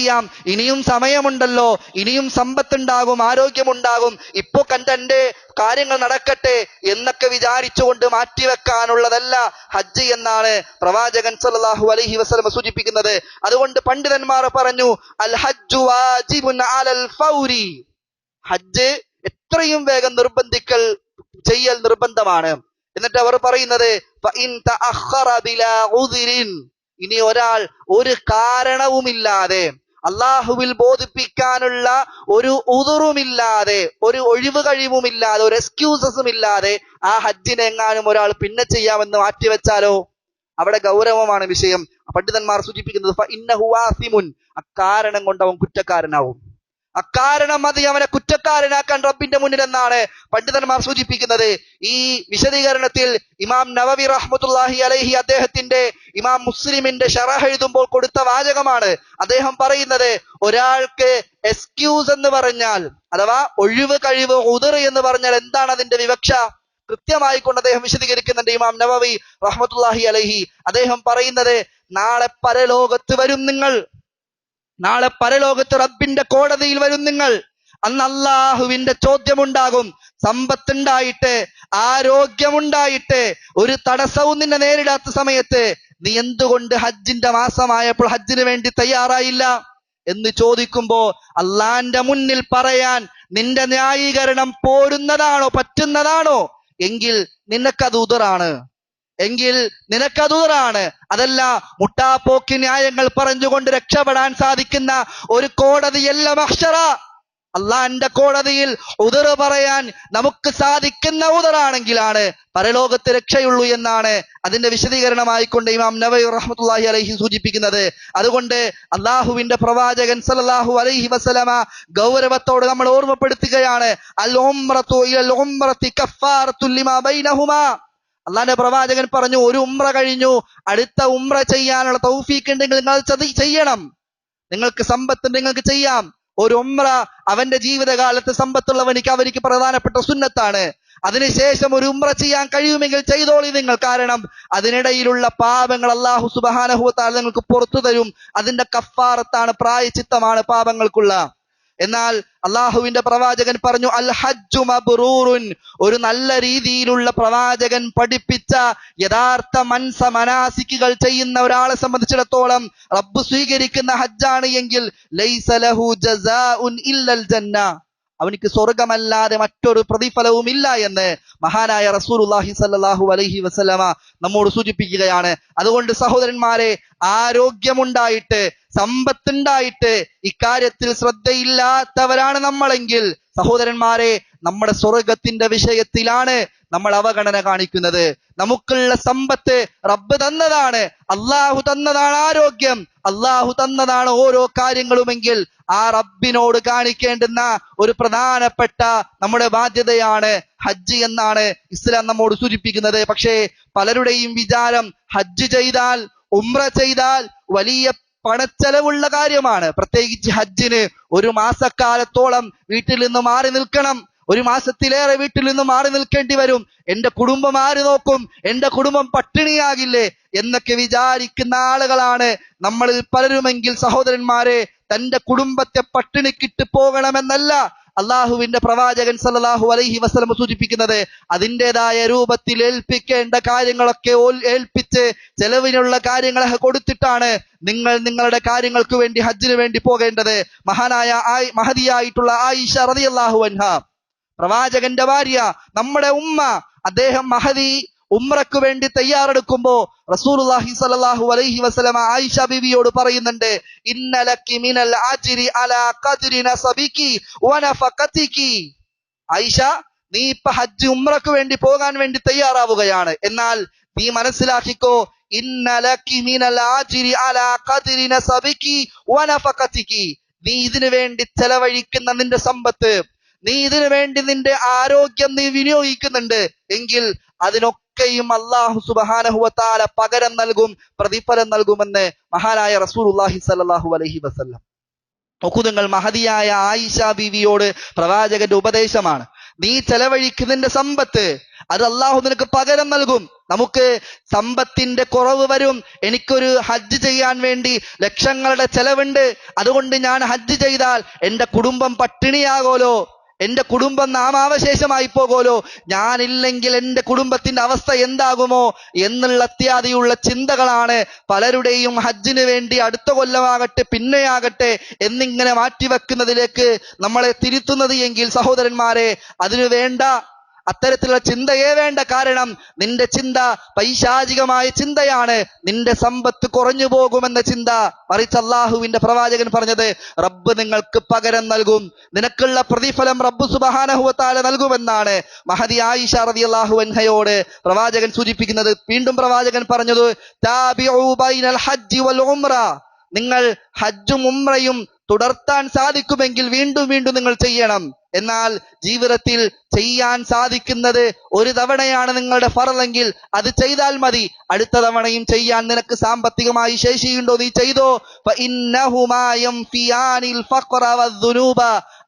ചെയ്യാം. ഇനിയും സമയമുണ്ടല്ലോ. ഇനിയും സമ്പത്തുണ്ടാകും ആരോഗ്യമുണ്ടാകും. ഇപ്പോ കണ്ട കാര്യങ്ങൾ നടക്കട്ടെ എന്നൊക്കെ വിചാരിച്ചുകൊണ്ട് മാറ്റിവെക്കാനുള്ളതല്ല ഹജ്ജ് എന്നാണ് പ്രവാചകൻ സല്ലല്ലാഹു അലൈഹി വസല്ലം സൂചിപ്പിക്കുന്നത്. അതുകൊണ്ട് പണ്ഡിതന്മാർ പറഞ്ഞു അൽ ഹജ്ജു വാജിബുൻ അലൽ ഫൗരി. ഹജ്ജ് എത്രയും വേഗം നിർബന്ധിക്കൽ ചെയ്യൽ നിർബന്ധമാണ്. എന്നിട്ട് അവർ പറയുന്നത്. ഇനി ഒരാൾ ഒരു കാരണവുമില്ലാതെ അള്ളാഹുവിൽ ബോധിപ്പിക്കാനുള്ള ഒരു ഉതുറുമില്ലാതെ ഒരു ഒഴിവ് കഴിവുമില്ലാതെ ഒരു എക്സ്ക്യൂസസും ഇല്ലാതെ ആ ഹജ്ജിനെങ്ങാനും ഒരാൾ പിന്നെ ചെയ്യാമെന്ന് മാറ്റിവെച്ചാലോ? അവിടെ ഗൗരവമാണ് വിഷയം. പണ്ഡിതന്മാർ സൂചിപ്പിക്കുന്നത്. അക്കാരണം കൊണ്ട് അവൻ കുറ്റക്കാരനാവും. അക്കാരണം മതി അവനെ കുറ്റക്കാരനാക്കാൻ റബ്ബിന്റെ മുന്നിൽ എന്നാണ് പണ്ഡിതന്മാർ സൂചിപ്പിക്കുന്നത്. ഈ വിശദീകരണത്തിൽ ഇമാം നവവി റഹ്മത്തുല്ലാഹി അലഹി അദ്ദേഹത്തിന്റെ ഇമാം മുസ്ലിമിന്റെ ഷറഹ് എഴുതുമ്പോൾ കൊടുത്ത വാചകമാണ്. അദ്ദേഹം പറയുന്നത് ഒരാൾക്ക് എക്സ്ക്യൂസ് എന്ന് പറഞ്ഞാൽ അഥവാ ഒഴിവ് കഴിവ് ഉതിർ എന്ന് പറഞ്ഞാൽ എന്താണ് അതിന്റെ വിവക്ഷ? കൃത്യമായി കൊണ്ട് അദ്ദേഹം വിശദീകരിക്കുന്നുണ്ട് ഇമാം നവവി റഹ്മത്തുല്ലാഹി അലഹി. അദ്ദേഹം പറയുന്നത് നാളെ പരലോകത്ത് വരും നിങ്ങൾ. നാളെ പരലോകത്ത് റബ്ബിന്റെ കോടതിയിൽ വരും നിങ്ങൾ. അന്ന് അള്ളാഹുവിന്റെ ചോദ്യമുണ്ടാകും. സമ്പത്തുണ്ടായിട്ട് ആരോഗ്യമുണ്ടായിട്ട് ഒരു തടസ്സവും നിന്നെ നേരിടാത്ത സമയത്ത് നീ എന്തുകൊണ്ട് ഹജ്ജിന്റെ മാസമായപ്പോൾ ഹജ്ജിന് വേണ്ടി തയ്യാറായില്ല? എന്ന് ചോദിക്കുമ്പോ അള്ളാന്റെ മുന്നിൽ പറയാൻ നിന്റെ ന്യായീകരണം പോരുന്നതാണോ പറ്റുന്നതാണോ? എങ്കിൽ നിനക്കത് ഉതറാണ്. എങ്കിൽ നിനക്കതൂറാണ്. അതല്ല മുട്ടാപ്പോക്കി ന്യായങ്ങൾ പറഞ്ഞുകൊണ്ട് രക്ഷപ്പെടാൻ സാധിക്കുന്ന ഒരു കോടതിയല്ല മഹ്ഷറ. അള്ളാന്റെ കോടതിയിൽ ഉതറ് പറയാൻ നമുക്ക് സാധിക്കുന്ന ഉതറാണെങ്കിലാണ് പരലോകത്ത് രക്ഷയുള്ളൂ എന്നാണ് അതിന്റെ വിശദീകരണമായിക്കൊണ്ട് ഇമാം നവൈ റഹ്മത്തുള്ളാഹി അലൈഹി സൂചിപ്പിക്കുന്നത്. അതുകൊണ്ട് അള്ളാഹുവിന്റെ പ്രവാചകൻ സല്ലല്ലാഹു അലൈഹി വസലമ ഗൗരവത്തോട് നമ്മൾ ഓർമ്മപ്പെടുത്തുകയാണ് അൽ ഓംറത്തു ഇൽ ഓംറത്തി കഫാറത്തുൽ ലിമാ ബൈനഹുമാ. അള്ളാന്റെ പ്രവാചകൻ പറഞ്ഞു ഒരു ഉംറ കഴിഞ്ഞു. അടുത്ത ഉംറ ചെയ്യാനുള്ള തൗഫീക്ക് ഉണ്ടെങ്കിൽ നിങ്ങൾ ചെയ്യണം. നിങ്ങൾക്ക് സമ്പത്ത് നിങ്ങൾക്ക് ചെയ്യാം. ഒരു ഉംറ അവന്റെ ജീവിതകാലത്ത് സമ്പത്തുള്ളവനിക്ക് അവനിക്ക് പ്രധാനപ്പെട്ട സുന്നത്താണ്. അതിനുശേഷം ഒരു ഉംറ ചെയ്യാൻ കഴിയുമെങ്കിൽ ചെയ്തോളി നിങ്ങൾ. കാരണം അതിനിടയിലുള്ള പാപങ്ങൾ അള്ളാഹു സുബാനഹുത്താൽ നിങ്ങൾക്ക് പുറത്തു തരും. അതിന്റെ കഫാറത്താണ് പ്രായച്ചിത്തമാണ് പാപങ്ങൾക്കുള്ള. എന്നാൽ അള്ളാഹുവിന്റെ പ്രവാചകൻ പറഞ്ഞു അൽ ഹജ്ജു മബ്റൂറുൻ. ഒരു നല്ല രീതിയിലുള്ള പ്രവാചകൻ പഠിപ്പിച്ച യഥാർത്ഥ മൻസ മനാസിക്കുകൾ ചെയ്യുന്ന ഒരാളെ സംബന്ധിച്ചിടത്തോളം റബ്ബ് സ്വീകരിക്കുന്ന ഹജ്ജാണ് എങ്കിൽ ലൈസ ലഹു ജസാഉൻ ഇല്ലൽ ജന്ന. അവനിക്ക് സ്വർഗമല്ലാതെ മറ്റൊരു പ്രതിഫലവും ഇല്ല എന്ന് മഹാനായ റസൂലുള്ളാഹി സല്ലാഹു അലൈഹി വസ്ലമ നമ്മോട് സൂചിപ്പിക്കുകയാണ്. അതുകൊണ്ട് സഹോദരന്മാരെ ആരോഗ്യമുണ്ടായിട്ട് സമ്പത്തുണ്ടായിട്ട് ഇക്കാര്യത്തിൽ ശ്രദ്ധയില്ലാത്തവരാണ് നമ്മളെങ്കിൽ. സഹോദരന്മാരെ നമ്മുടെ സ്വർഗത്തിന്റെ വിഷയത്തിലാണ് നമ്മൾ അവഗണന കാണിക്കുന്നത്. നമുക്കുള്ള സമ്പത്ത് റബ്ബ് തന്നതാണ്. അള്ളാഹു തന്നതാണ് ആരോഗ്യം. അള്ളാഹു തന്നതാണ് ഓരോ കാര്യങ്ങളുമെങ്കിൽ ആ റബ്ബിനോട് കാണിക്കേണ്ടുന്ന ഒരു പ്രധാനപ്പെട്ട നമ്മുടെ ബാധ്യതയാണ് ഹജ്ജ് എന്നാണ് ഇസ്ലാം നമ്മോട് സൂചിപ്പിക്കുന്നത്. പക്ഷേ പലരുടെയും വിചാരം ഹജ്ജ് ചെയ്താൽ ഉംറ ചെയ്താൽ വലിയ പണച്ചെലവുള്ള കാര്യമാണ്. പ്രത്യേകിച്ച് ഹജ്ജിന് ഒരു മാസക്കാലത്തോളം വീട്ടിൽ നിന്ന് മാറി നിൽക്കണം. ഒരു മാസത്തിലേറെ വീട്ടിൽ നിന്ന് മാറി നിൽക്കേണ്ടി വരും. എന്റെ കുടുംബം ആര് നോക്കും? എന്റെ കുടുംബം പട്ടിണിയാകില്ലേ? എന്നൊക്കെ വിചാരിക്കുന്ന ആളുകളാണ് നമ്മളിൽ പലരുമെങ്കിൽ സഹോദരന്മാരെ തന്റെ കുടുംബത്തെ പട്ടിണിക്കിട്ട് പോകണമെന്നല്ല അള്ളാഹുവിന്റെ പ്രവാചകൻ സല്ലാഹു അലൈഹി വസല്ലം സൂചിപ്പിക്കുന്നത്. അതിന്റെതായ രൂപത്തിൽ ഏൽപ്പിക്കേണ്ട കാര്യങ്ങളൊക്കെ ഏൽപ്പിച്ച് ചെലവിനുള്ള കാര്യങ്ങളൊക്കെ കൊടുത്തിട്ടാണ് നിങ്ങൾ നിങ്ങളുടെ കാര്യങ്ങൾക്ക് വേണ്ടി ഹജ്ജിന് വേണ്ടി പോകേണ്ടത്. മഹാനായ മഹതിയായിട്ടുള്ള ആയിഷ റതി അള്ളാഹു അൻഹ പ്രവാചകന്റെ ഭാര്യ നമ്മുടെ ഉമ്മ അദ്ദേഹം മഹദി ഉമ്രക്ക് വേണ്ടി തയ്യാറെടുക്കുമ്പോ റസൂലുള്ളാഹി സ്വല്ലല്ലാഹു അലൈഹി വസല്ലമ ആയിഷ ബീവിയോട് പറയുന്നുണ്ട് ഇന്നലക്കി മിനൽ അജ്രി അലാ ഖദ്രി നസബിക്കി വനഫഖതിക്കി ആയിഷ നീ ഇപ്പൊ ഹജ്ജ് ഉംറക്ക് വേണ്ടി പോകാൻ വേണ്ടി തയ്യാറാവുകയാണ്. എന്നാൽ നീ മനസ്സിലാക്കിക്കോ ഇന്നലക്കി മിനൽ അജ്രി അലാ ഖദ്രി നസബിക്കി വനഫഖതിക്കി നീ ഇതിനു വേണ്ടി ചെലവഴിക്കുന്ന നിന്റെ സമ്പത്ത് നീ ഇതിനു വേണ്ടി നിന്റെ ആരോഗ്യം നീ വിനിയോഗിക്കുന്നുണ്ട്. എങ്കിൽ അതിനൊക്കെയും അള്ളാഹു സുബഹാനഹുവത്താല പകരം നൽകും പ്രതിഫലം നൽകുമെന്ന് മഹാനായ റസൂലുള്ളാഹി സല്ലല്ലാഹു അലഹി വസല്ലം. നോക്കൂ നിങ്ങൾ മഹതിയായ ആയിഷ ബീവിയോട് പ്രവാചകന്റെ ഉപദേശമാണ്. നീ ചെലവഴിക്കുന്നതിന്റെ സമ്പത്ത് അത് അള്ളാഹു നിനക്ക് പകരം നൽകും. നമുക്ക് സമ്പത്തിന്റെ കുറവ് വരും. എനിക്കൊരു ഹജ്ജ് ചെയ്യാൻ വേണ്ടി ലക്ഷങ്ങളുടെ ചെലവുണ്ട്. അതുകൊണ്ട് ഞാൻ ഹജ്ജ് ചെയ്താൽ എന്റെ കുടുംബം പട്ടിണിയാകോലോ എന്റെ കുടുംബം നാമാവശേഷമായി പോകോലോ? ഞാനില്ലെങ്കിൽ എന്റെ കുടുംബത്തിന്റെ അവസ്ഥ എന്താകുമോ? എന്നുള്ള അത്യാദിയുള്ള ചിന്തകളാണ് പലരുടെയും ഹജ്ജിന് വേണ്ടി അടുത്ത കൊല്ലമാകട്ടെ പിന്നെയാകട്ടെ എന്നിങ്ങനെ മാറ്റിവെക്കുന്നതിലേക്ക് നമ്മളെ തിരുത്തുന്നത് എങ്കിൽ സഹോദരന്മാരെ അതിനു വേണ്ട അത്തരത്തിലുള്ള ചിന്തയേ വേണ്ട കാരണം നിന്റെ ചിന്ത പൈശാചികമായ ചിന്തയാണ്. നിന്റെ സമ്പത്ത് കുറഞ്ഞു പോകുമെന്ന ചിന്ത. മറിച്ച് അള്ളാഹുവിന്റെ പ്രവാചകൻ പറഞ്ഞത് റബ്ബ് നിങ്ങൾക്ക് പകരം നൽകും. നിനക്കുള്ള പ്രതിഫലം റബ്ബ് സുബഹാനഹുവത്താല നൽകുമെന്നാണ്. മഹതി ആയിഷ റതി അള്ളാഹു അൻഹയോട് പ്രവാചകൻ സൂചിപ്പിക്കുന്നത്. വീണ്ടും പ്രവാചകൻ പറഞ്ഞത് "താബിഉ ബൈനൽ ഹജ്ജി വൽ ഉംറ. നിങ്ങൾ ഹജ്ജും ഉംറയും തുടർത്താൻ സാധിക്കുമെങ്കിൽ വീണ്ടും വീണ്ടും നിങ്ങൾ ചെയ്യണം. എന്നാൽ ജീവിതത്തിൽ ചെയ്യാൻ സാധിക്കുന്നത് ഒരു തവണയാണ് നിങ്ങളുടെ ഫറലെങ്കിൽ അത് ചെയ്താൽ മതി. അടുത്ത തവണയും ചെയ്യാൻ നിനക്ക് സാമ്പത്തികമായി ശേഷിയുണ്ടോ നീ ചെയ്തോ?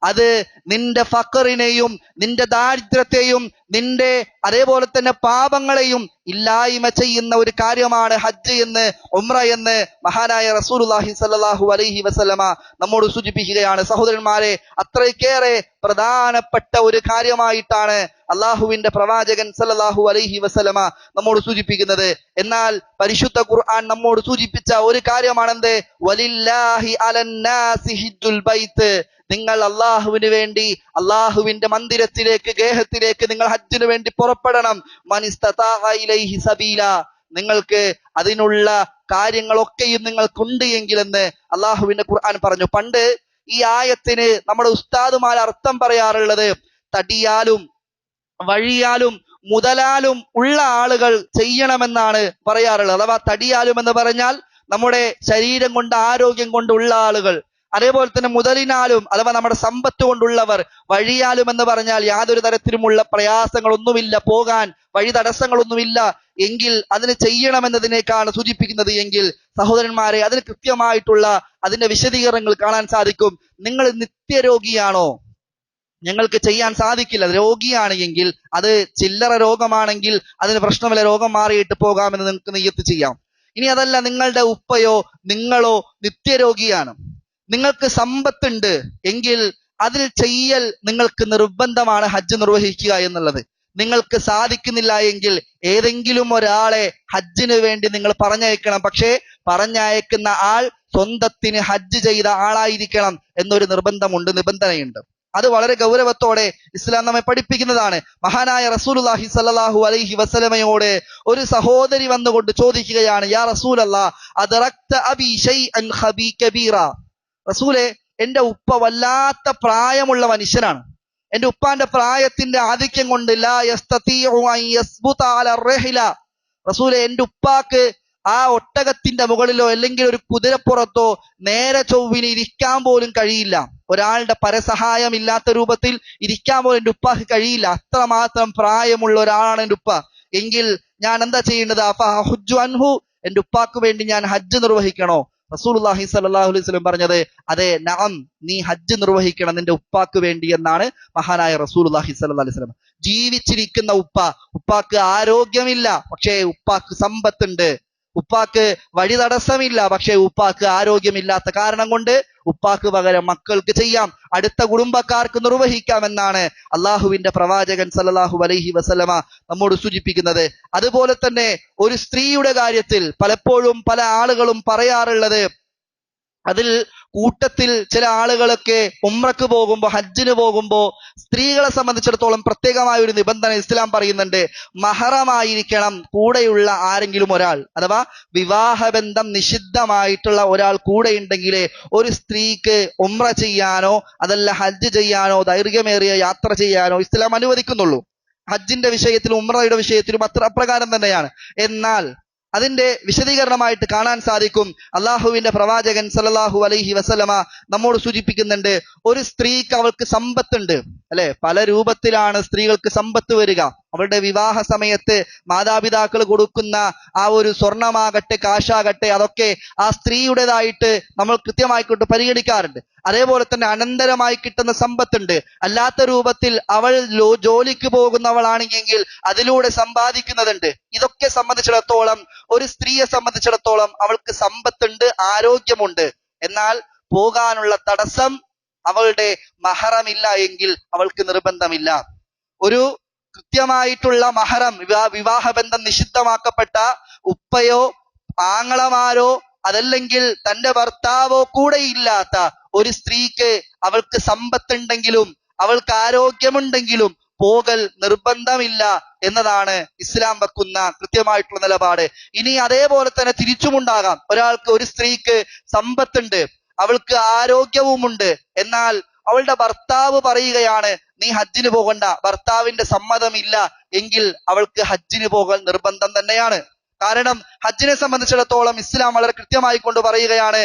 അത് നിന്റെ ഫക്കറിനെയും നിന്റെ ദാരിദ്ര്യത്തെയും നിന്റെ അതേപോലെ തന്നെ പാപങ്ങളെയും ഇല്ലായ്മ ചെയ്യുന്ന ഒരു കാര്യമാണ് ഹജ്ജ് എന്ന് ഉമ്ര എന്ന് മഹാനായ റസൂലുല്ലാഹി സല്ലാഹു അലൈഹി വസല്ലമ നമ്മോട് സൂചിപ്പിക്കുകയാണ്. സഹോദരന്മാരെ അത്രയ്ക്കേറെ പ്രധാനപ്പെട്ട ഒരു കാര്യമായിട്ടാണ് അള്ളാഹുവിന്റെ പ്രവാചകൻ സല്ലല്ലാഹു അലൈഹി വസലമ നമ്മോട് സൂചിപ്പിക്കുന്നത്. എന്നാൽ പരിശുദ്ധ ഖുർആൻ നമ്മോട് സൂചിപ്പിച്ച ഒരു കാര്യമാണെന്ത്? വലില്ലാഹി ബൈത്ത്. നിങ്ങൾ അള്ളാഹുവിന് വേണ്ടി അള്ളാഹുവിന്റെ മന്ദിരത്തിലേക്ക് ഗേഹത്തിലേക്ക് നിങ്ങൾ ഹജ്ജിനു വേണ്ടി പുറപ്പെടണം. മനിസ്തതാഅ ഇലൈഹി സബീല. നിങ്ങൾക്ക് അതിനുള്ള കാര്യങ്ങളൊക്കെയും നിങ്ങൾക്കുണ്ട് എങ്കിലെന്ന് അള്ളാഹുവിന്റെ ഖുർആൻ പറഞ്ഞു. പണ്ട് ഈ ആയത്തിന് നമ്മുടെ ഉസ്താദുമാർ അർത്ഥം പറയാറുള്ളത് തടിയാലും വഴിയാലും മുതലാലും ഉള്ള ആളുകൾ ചെയ്യണമെന്നാണ് പറയാറുള്ളത്. അഥവാ തടിയാലും എന്ന് പറഞ്ഞാൽ നമ്മുടെ ശരീരം കൊണ്ട് ആരോഗ്യം കൊണ്ടുള്ള ആളുകൾ. അതേപോലെ തന്നെ മുതലിനാലും അഥവാ നമ്മുടെ സമ്പത്ത് കൊണ്ടുള്ളവർ വഴിയാലും എന്ന് പറഞ്ഞാൽ യാതൊരു തരത്തിലുമുള്ള പ്രയാസങ്ങളൊന്നുമില്ല പോകാൻ വഴി തടസ്സങ്ങളൊന്നുമില്ല. എങ്കിൽ അതിന് ചെയ്യണമെന്നതിനേക്കാണ് സൂചിപ്പിക്കുന്നത് എങ്കിൽ സഹോദരന്മാരെ അതിന് കൃത്യമായിട്ടുള്ള അതിന്റെ വിശദീകരണങ്ങൾ കാണാൻ സാധിക്കും. നിങ്ങൾ നിത്യരോഗിയാണോ? ഞങ്ങൾക്ക് ചെയ്യാൻ സാധിക്കില്ല. രോഗിയാണ് എങ്കിൽ അത് ചില്ലറ രോഗമാണെങ്കിൽ അതിന് പ്രശ്നമില്ല രോഗം മാറിയിട്ട് പോകാമെന്ന് നിങ്ങൾക്ക് നെയ്യത്ത് ചെയ്യാം. ഇനി അതല്ല നിങ്ങളുടെ ഉപ്പയോ നിങ്ങളോ നിത്യരോഗിയാണ്. നിങ്ങൾക്ക് സമ്പത്തുണ്ട് എങ്കിൽ അതിൽ ചെയ്യൽ നിങ്ങൾക്ക് നിർബന്ധമാണ് ഹജ്ജ് നിർവഹിക്കുക എന്നുള്ളത്. നിങ്ങൾക്ക് സാധിക്കുന്നില്ല എങ്കിൽ ഏതെങ്കിലും ഒരാളെ ഹജ്ജിന് വേണ്ടി നിങ്ങൾ പറഞ്ഞയക്കണം. പക്ഷേ പറഞ്ഞയക്കുന്ന ആൾ സ്വന്തത്തിന് ഹജ്ജ് ചെയ്ത ആളായിരിക്കണം എന്നൊരു നിർബന്ധമുണ്ട് നിബന്ധനയുണ്ട്. അത് വളരെ ഗൗരവത്തോടെ ഇസ്ലാം നമ്മെ പഠിപ്പിക്കുന്നതാണ്. മഹാനായ റസൂലുള്ളാഹി സല്ലാഹു അലൈഹി വസലമയോട് ഒരു സഹോദരി വന്നുകൊണ്ട് ചോദിക്കുകയാണ് യാ റസൂൽ കബീറ? റസൂലെ എന്റെ ഉപ്പ വല്ലാത്ത പ്രായമുള്ള മനുഷ്യനാണ്. എന്റെ ഉപ്പാന്റെ പ്രായത്തിന്റെ ആധിക്യം കൊണ്ട് റസൂലെ എന്റെ ഉപ്പാക്ക് ആ ഒട്ടകത്തിന്റെ മുകളിലോ അല്ലെങ്കിൽ ഒരു കുതിരപ്പുറത്തോ നേരെ ചൊവ്വിന് ഇരിക്കാൻ പോലും കഴിയില്ല. ഒരാളുടെ പരസഹായം ഇല്ലാത്ത രൂപത്തിൽ ഇരിക്കാൻ പോലും എന്റെ ഉപ്പാക്ക് കഴിയില്ല. അത്രമാത്രം പ്രായമുള്ള ഒരാളാണ് എന്റെ ഉപ്പ. എങ്കിൽ ഞാൻ എന്താ ചെയ്യേണ്ടത്? ഹുജ്ജു അൻഹു. എന്റെ ഉപ്പാക്ക് വേണ്ടി ഞാൻ ഹജ്ജ് നിർവഹിക്കണോ? റസൂലുള്ളാഹി സ്വല്ലല്ലാഹു അലൈഹി വസല്ലം പറഞ്ഞത് അതെ നാം നീ ഹജ്ജ് നിർവഹിക്കണം നിന്റെ ഉപ്പാക്ക് വേണ്ടി എന്നാണ് മഹാനായ റസൂലുള്ളാഹി സ്വല്ലല്ലാഹു അലൈഹി വസല്ലം. ജീവിച്ചിരിക്കുന്ന ഉപ്പ ഉപ്പാക്ക് ആരോഗ്യമില്ല. പക്ഷേ ഉപ്പാക്ക് സമ്പത്തുണ്ട്. ഉപ്പാക്ക് വഴി തടസ്സമില്ല പക്ഷേ ഉപ്പാക്ക് ആരോഗ്യമില്ലാത്ത കാരണം കൊണ്ട് ഉപ്പാക്ക് പകരം മക്കൾക്ക് ചെയ്യാം. അടുത്ത കുടുംബക്കാർക്ക് നിർവഹിക്കാം എന്നാണ് അള്ളാഹുവിന്റെ പ്രവാചകൻ സല്ലല്ലാഹു അലൈഹി വസല്ലമ നമ്മോട് സൂചിപ്പിക്കുന്നത്. അതുപോലെ തന്നെ ഒരു സ്ത്രീയുടെ കാര്യത്തിൽ പലപ്പോഴും പല ആളുകളും പറയാറുള്ളത് അതിൽ കൂട്ടത്തിൽ ചില ആളുകളൊക്കെ ഉമ്രക്ക് പോകുമ്പോ ഹജ്ജിന് പോകുമ്പോ സ്ത്രീകളെ സംബന്ധിച്ചിടത്തോളം പ്രത്യേകമായ ഒരു നിബന്ധന ഇസ്ലാം പറയുന്നുണ്ട്. മഹറമായിരിക്കണം കൂടെയുള്ള ആരെങ്കിലും ഒരാൾ. അഥവാ വിവാഹബന്ധം നിഷിദ്ധമായിട്ടുള്ള ഒരാൾ കൂടെ ഉണ്ടെങ്കിലേ ഒരു സ്ത്രീക്ക് ഉമ്ര ചെയ്യാനോ അതല്ല ഹജ്ജ് ചെയ്യാനോ ദൈർഘ്യമേറിയ യാത്ര ചെയ്യാനോ ഇസ്ലാം അനുവദിക്കുന്നുള്ളൂ. ഹജ്ജിന്റെ വിഷയത്തിലും ഉമ്രയുടെ വിഷയത്തിലും അത്ര അപ്രകാരം തന്നെയാണ്. എന്നാൽ അതിന്റെ വിശദീകരണമായിട്ട് കാണാൻ സാധിക്കും. അള്ളാഹുവിന്റെ പ്രവാചകൻ സല്ലല്ലാഹു അലൈഹി വസലമ നമ്മോട് സൂചിപ്പിക്കുന്നുണ്ട് ഒരു സ്ത്രീക്ക് അവൾക്ക് സമ്പത്തുണ്ട്. അല്ലെ? പല രൂപത്തിലാണ് സ്ത്രീകൾക്ക് സമ്പത്ത് വരിക. അവളുടെ വിവാഹ സമയത്ത് മാതാപിതാക്കൾ കൊടുക്കുന്ന ആ ഒരു സ്വർണമാകട്ടെ കാശാകട്ടെ അതൊക്കെ ആ സ്ത്രീയുടേതായിട്ട് നമ്മൾ കൃത്യമായിക്കൊണ്ട് പരിഗണിക്കാറുണ്ട്. അതേപോലെ തന്നെ അനന്തരമായി കിട്ടുന്ന സമ്പത്തുണ്ട്. അല്ലാത്ത രൂപത്തിൽ അവൾ ജോലിക്ക് പോകുന്നവളാണെങ്കിൽ അതിലൂടെ സമ്പാദിക്കുന്നതുണ്ട്. ഇതൊക്കെ സംബന്ധിച്ചിടത്തോളം ഒരു സ്ത്രീയെ സംബന്ധിച്ചിടത്തോളം അവൾക്ക് സമ്പത്തുണ്ട് ആരോഗ്യമുണ്ട്. എന്നാൽ പോകാനുള്ള തടസ്സം അവളുടെ മഹറമില്ല എങ്കിൽ അവൾക്ക് നിർബന്ധമില്ല. ഒരു കൃത്യമായിട്ടുള്ള മഹറം വിവാ വിവാഹബന്ധം നിഷിദ്ധമാക്കപ്പെട്ട ഉപ്പയോ ആങ്ങളമാരോ അതല്ലെങ്കിൽ തന്റെ ഭർത്താവോ കൂടെ ഇല്ലാത്ത ഒരു സ്ത്രീക്ക് അവൾക്ക് സമ്പത്തുണ്ടെങ്കിലും അവൾക്ക് ആരോഗ്യമുണ്ടെങ്കിലും പോകൽ നിർബന്ധമില്ല എന്നതാണ് ഇസ്ലാം വെക്കുന്ന കൃത്യമായിട്ടുള്ള നിലപാട്. ഇനി അതേപോലെ തന്നെ തിരിച്ചുമുണ്ടാകാം. ഒരാൾക്ക് ഒരു സ്ത്രീക്ക് സമ്പത്തുണ്ട് അവൾക്ക് ആരോഗ്യവുമുണ്ട് എന്നാൽ അവളുടെ ഭർത്താവ് പറയുകയാണ് നീ ഹജ്ജിന് പോകണ്ട. ഭർത്താവിന്റെ സമ്മതമില്ല എങ്കിൽ അവൾക്ക് ഹജ്ജിന് പോകാൻ നിർബന്ധം തന്നെയാണ്. കാരണം ഹജ്ജിനെ സംബന്ധിച്ചിടത്തോളം ഇസ്ലാം വളരെ കൃത്യമായി കൊണ്ട് പറയുകയാണ്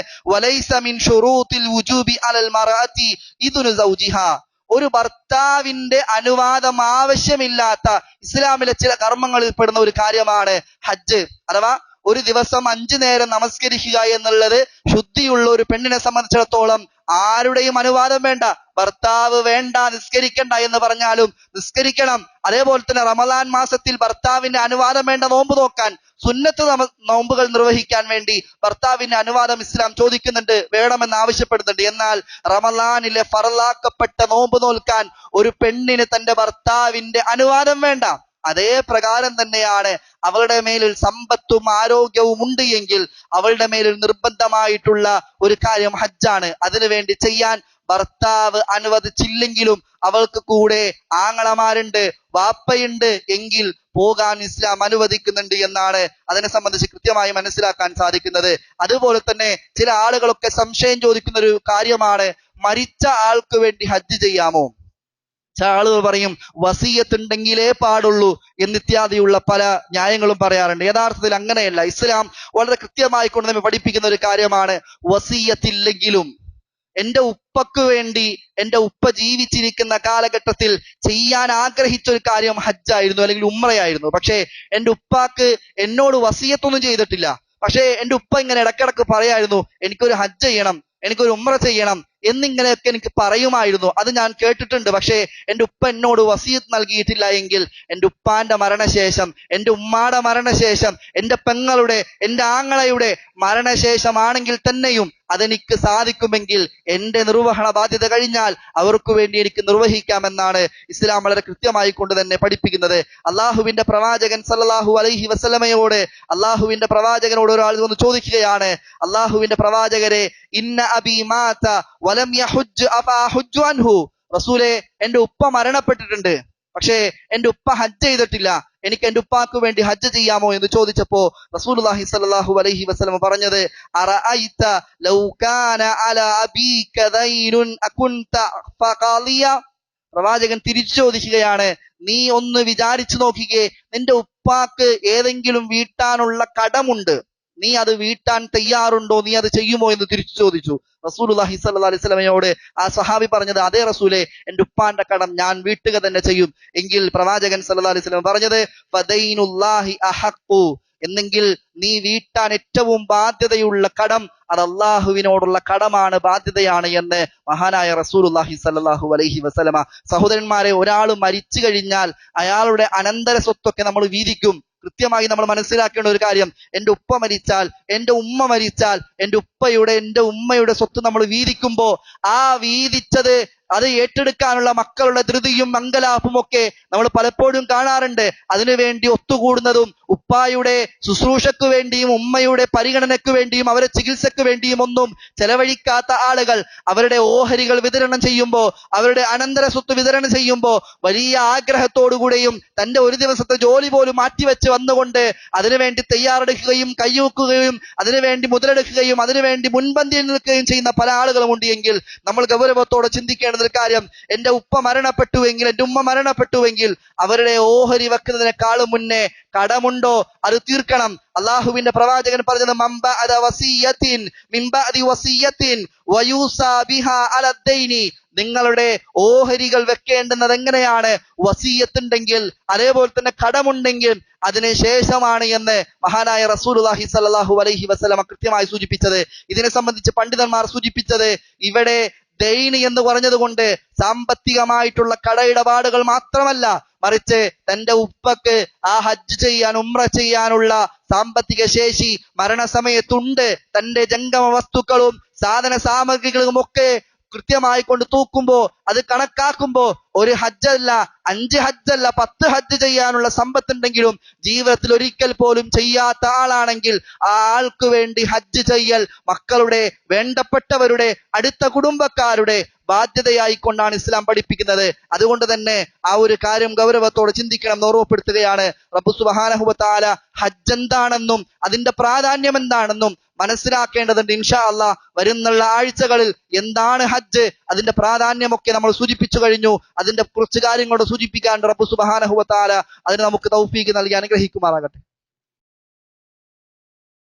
ഒരു ഭർത്താവിന്റെ അനുവാദം ആവശ്യമില്ലാത്ത ഇസ്ലാമിലെ ചില കർമ്മങ്ങളിൽ പെടുന്ന ഒരു കാര്യമാണ് ഹജ്ജ് അഥവാ ഒരു ദിവസം അഞ്ചു നേരം നമസ്കരിക്കുക എന്നുള്ളത് ശുദ്ധിയുള്ള ഒരു പെണ്ണിനെ സംബന്ധിച്ചിടത്തോളം ആരുടെയും അനുവാദം വേണ്ട. ഭർത്താവ് വേണ്ട നിസ്കരിക്കണ്ട എന്ന് പറഞ്ഞാലും നിസ്കരിക്കണം. അതേപോലെ തന്നെ റമദാൻ മാസത്തിൽ ഭർത്താവിന്റെ അനുവാദം വേണ്ട നോമ്പ് നോക്കാൻ സുന്നത്ത് നോമ്പുകൾ നിർവഹിക്കാൻ വേണ്ടി ഭർത്താവിന്റെ അനുവാദം ഇസ്ലാം ചോദിക്കുന്നുണ്ട് വേണമെന്ന് ആവശ്യപ്പെടുന്നുണ്ട്. എന്നാൽ റമദാനിലെ ഫറലാക്കപ്പെട്ട നോമ്പ് നോൽക്കാൻ ഒരു പെണ്ണിന് തന്റെ ഭർത്താവിന്റെ അനുവാദം വേണ്ട. അതേ പ്രകാരം തന്നെയാണ് അവളുടെ മേലിൽ സമ്പത്തും ആരോഗ്യവും ഉണ്ട് എങ്കിൽ അവളുടെ മേലിൽ നിർബന്ധമായിട്ടുള്ള ഒരു കാര്യം ഹജ്ജാണ്. അതിനുവേണ്ടി ചെയ്യാൻ ഭർത്താവ് അനുവദിച്ചില്ലെങ്കിലും അവൾക്ക് കൂടെ ആങ്ങളമാരുണ്ട് വാപ്പയുണ്ട് എങ്കിൽ പോകാൻ ഇസ്ലാം അനുവദിക്കുന്നുണ്ട് എന്നാണ് അതിനെ സംബന്ധിച്ച് കൃത്യമായി മനസ്സിലാക്കാൻ സാധിക്കുന്നത്. അതുപോലെ തന്നെ ചില ആളുകളൊക്കെ സംശയം ചോദിക്കുന്ന ഒരു കാര്യമാണ് മരിച്ച ആൾക്ക് വേണ്ടി ഹജ്ജ് ചെയ്യാമോ? ചില ആളുകൾ പറയും വസീയത്തുണ്ടെങ്കിലേ പാടുള്ളൂ എന്നിത്യാദിയുള്ള പല ന്യായങ്ങളും പറയാറുണ്ട്. യഥാർത്ഥത്തിൽ അങ്ങനെയല്ല. ഇസ്ലാം വളരെ കൃത്യമായി കൊണ്ട് നമ്മെ പഠിപ്പിക്കുന്ന ഒരു കാര്യമാണ് വസീയത്തില്ലെങ്കിലും. എന്റെ ഉപ്പക്ക് വേണ്ടി എന്റെ ഉപ്പ ജീവിച്ചിരിക്കുന്ന കാലഘട്ടത്തിൽ ചെയ്യാൻ ആഗ്രഹിച്ച ഒരു കാര്യം ഹജ്ജായിരുന്നു അല്ലെങ്കിൽ ഉമ്രയായിരുന്നു പക്ഷേ എന്റെ ഉപ്പാക്ക് എന്നോട് വസീയത്തൊന്നും ചെയ്തിട്ടില്ല. പക്ഷേ എന്റെ ഉപ്പ ഇങ്ങനെ ഇടക്കിടക്ക് പറയായിരുന്നു എനിക്കൊരു ഹജ്ജ് ചെയ്യണം എനിക്കൊരു ഉമ്ര ചെയ്യണം എന്നിങ്ങനെയൊക്കെ എനിക്ക് പറയുമായിരുന്നു. അത് ഞാൻ കേട്ടിട്ടുണ്ട്. പക്ഷേ എന്റെ ഉപ്പ എന്നോട് വസീത്ത് നൽകിയിട്ടില്ല എങ്കിൽ എന്റെ ഉപ്പാന്റെ മരണശേഷം എന്റെ ഉമ്മാടെ മരണശേഷം എന്റെ പെങ്ങളുടെ എന്റെ ആങ്ങളയുടെ മരണശേഷമാണെങ്കിൽ തന്നെയും അതെനിക്ക് സാധിക്കുമെങ്കിൽ എന്റെ നിർവഹണ ബാധ്യത കഴിഞ്ഞാൽ അവർക്ക് വേണ്ടി എനിക്ക് നിർവഹിക്കാമെന്നാണ് ഇസ്ലാം വളരെ കൃത്യമായി കൊണ്ട് തന്നെ പഠിപ്പിക്കുന്നത്. അള്ളാഹുവിന്റെ പ്രവാചകൻ സല്ലല്ലാഹു അലൈഹി വസല്ലമയോട് അള്ളാഹുവിന്റെ പ്രവാചകനോട് ഒരാൾ വന്ന് ചോദിക്കുകയാണ് അള്ളാഹുവിന്റെ പ്രവാചകരെ ഇന്ന അബി മാത വലം റസൂലെ എന്റെ ഉപ്പ മരണപ്പെട്ടിട്ടുണ്ട്. പക്ഷേ എന്റെ ഉപ്പ ഹജ്ജ് ചെയ്തിട്ടില്ല. എനിക്ക് എന്റെ ഉപ്പാക്ക് വേണ്ടി ഹജ്ജ് ചെയ്യാമോ എന്ന് ചോദിച്ചപ്പോ റസൂലുള്ളാഹി സ്വല്ലല്ലാഹു അലൈഹി വസല്ലം പറഞ്ഞത് അറഅയ്ത ലൗ കാന അലാ ഫഖാലിയ. പ്രവാചകൻ തിരിച്ചു ചോദിക്കുകയാണ് നീ ഒന്ന് വിചാരിച്ചു നോക്കിക്കേ നിന്റെ ഉപ്പാക്ക് ഏതെങ്കിലും വീട്ടാനുള്ള കടമുണ്ട്. നീ അത് വീട്ടാൻ തയ്യാറുണ്ടോ? നീ അത് ചെയ്യുമോ? എന്ന് തിരിച്ചു ചോദിച്ചു. റസൂലുള്ളാഹി സ്വല്ലല്ലാഹി അലൈഹി വസല്ലമയോട് ആ സഹാബി പറഞ്ഞത് അതേ റസൂലെ എന്റെ ഉപ്പാന്റെ കടം ഞാൻ വീട്ടുക തന്നെ ചെയ്യും. എങ്കിൽ പ്രവാചകൻ സല്ലാ അലൈഹി വസല്ലം പറഞ്ഞത് എന്നെങ്കിൽ നീ വീട്ടാൻ ഏറ്റവും ബാധ്യതയുള്ള കടം അത് അള്ളാഹുവിനോടുള്ള കടമാണ് ബാധ്യതയാണ് എന്ന് മഹാനായ റസൂലുള്ളാഹി സല്ലല്ലാഹു അലൈഹി വസല്ലമ സഹോദരന്മാരെ ഒരാൾ മരിച്ചു കഴിഞ്ഞാൽ അയാളുടെ അനന്തര സ്വത്തൊക്കെ നമ്മൾ വീതിക്കും. കൃത്യമായി നമ്മൾ മനസ്സിലാക്കേണ്ട ഒരു കാര്യം എന്റെ ഉപ്പ മരിച്ചാൽ എന്റെ ഉമ്മ മരിച്ചാൽ എന്റെ ഉപ്പയുടെ എന്റെ ഉമ്മയുടെ സ്വത്ത് നമ്മൾ വീതിക്കുമ്പോൾ ആ വീതിച്ചത് അത് ഏറ്റെടുക്കാനുള്ള മക്കളുടെ ധൃതിയും മംഗലാഭും ഒക്കെ നമ്മൾ പലപ്പോഴും കാണാറുണ്ട്. അതിനുവേണ്ടി ഒത്തുകൂടുന്നതും ഉപ്പായുടെ ശുശ്രൂഷയ്ക്ക് വേണ്ടിയും ഉമ്മയുടെ പരിഗണനയ്ക്ക് വേണ്ടിയും അവരെ ചികിത്സയ്ക്ക് വേണ്ടിയും ഒന്നും ചെലവഴിക്കാത്ത ആളുകൾ അവരുടെ ഓഹരികൾ വിതരണം ചെയ്യുമ്പോൾ അവരുടെ അനന്തര സ്വത്ത് വിതരണം ചെയ്യുമ്പോൾ വലിയ ആഗ്രഹത്തോടുകൂടെയും തന്റെ ഒരു ദിവസത്തെ ജോലി പോലും മാറ്റിവെച്ച് വന്നുകൊണ്ട് അതിനുവേണ്ടി തയ്യാറെടുക്കുകയും കൈവെക്കുകയും അതിനുവേണ്ടി മുതലെടുക്കുകയും അതിനുവേണ്ടി മുൻപന്തിയിൽ നിൽക്കുകയും ചെയ്യുന്ന പല ആളുകളുമുണ്ട് എങ്കിൽ നമ്മൾ ഗൗരവത്തോടെ ചിന്തിക്കേണ്ട ഒരു കാര്യം എന്റെ ഉപ്പ മരണപ്പെട്ടുവെങ്കിൽ എന്റെ ഉമ്മ മരണപ്പെട്ടുവെങ്കിൽ അവരുടെ ഓഹരി വെക്കുന്നതിനെക്കാളും മുന്നേ കടമുണ്ടോ? അത് തീർക്കണം. അള്ളാഹുവിന്റെ പ്രവാചകൻ പറഞ്ഞത് മമ്പ അത വസീയത്തിൻ മിമ്പ അതി വസീയത്തിൻ അലദ്ദൈനി നിങ്ങളുടെ ഓഹരികൾ വെക്കേണ്ടുന്നത് എങ്ങനെയാണ്? വസീയത്തുണ്ടെങ്കിൽ അതേപോലെ തന്നെ കടമുണ്ടെങ്കിൽ അതിനുശേഷമാണ് എന്ന് മഹാനായ റസൂലുള്ളാഹി സ്വല്ലല്ലാഹു അലൈഹി വസല്ലമ കൃത്യമായി സൂചിപ്പിച്ചത്. ഇതിനെ സംബന്ധിച്ച് പണ്ഡിതന്മാർ സൂചിപ്പിച്ചത് ഇവിടെ ദൈനി എന്ന് പറഞ്ഞതുകൊണ്ട് സാമ്പത്തികമായിട്ടുള്ള കടയിടപാടുകൾ മാത്രമല്ല മറിച്ച് തന്റെ ഉപ്പക്ക് ആ ഹജ്ജ് ചെയ്യാൻ ഉമ്ര ചെയ്യാനുള്ള സാമ്പത്തിക ശേഷി മരണസമയത്തുണ്ട്. തന്റെ ജംഗമ വസ്തുക്കളും സാധന സാമഗ്രികളും ഒക്കെ കൃത്യമായി കൊണ്ട് തൂക്കുമ്പോ അത് കണക്കാക്കുമ്പോ ഒരു ഹജ്ജല്ല അഞ്ച് ഹജ്ജല്ല പത്ത് ഹജ്ജ് ചെയ്യാനുള്ള സമ്പത്തുണ്ടെങ്കിലും ജീവിതത്തിൽ ഒരിക്കൽ പോലും ചെയ്യാത്ത ആളാണെങ്കിൽ ആ ആൾക്ക് വേണ്ടി ഹജ്ജ് ചെയ്യൽ മക്കളുടെ വേണ്ടപ്പെട്ടവരുടെ അടുത്ത കുടുംബക്കാരുടെ ബാധ്യതയായിക്കൊണ്ടാണ് ഇസ്ലാം പഠിപ്പിക്കുന്നത്. അതുകൊണ്ട് തന്നെ ആ ഒരു കാര്യം ഗൗരവത്തോടെ ചിന്തിക്കണം ഓർമ്മപ്പെടുത്തുകയാണ്. റബ്ബു സുബാനഹുബത്താല ഹജ്ജ് എന്താണെന്നും അതിന്റെ പ്രാധാന്യം എന്താണെന്നും മനസ്സിലാക്കേണ്ടതുണ്ട്. ഇൻഷാ അല്ല വരുന്നുള്ള ആഴ്ചകളിൽ എന്താണ് ഹജ്ജ്? അതിന്റെ പ്രാധാന്യമൊക്കെ നമ്മൾ സൂചിപ്പിച്ചു കഴിഞ്ഞു. അതിന്റെ കുറച്ച് കാര്യങ്ങളോട് സൂചിപ്പിക്കാൻ റബ്ബു സുബാനഹുബത്താല അതിന് നമുക്ക് തൗഫീക്ക് നൽകി അനുഗ്രഹിക്കുമാറാകട്ടെ.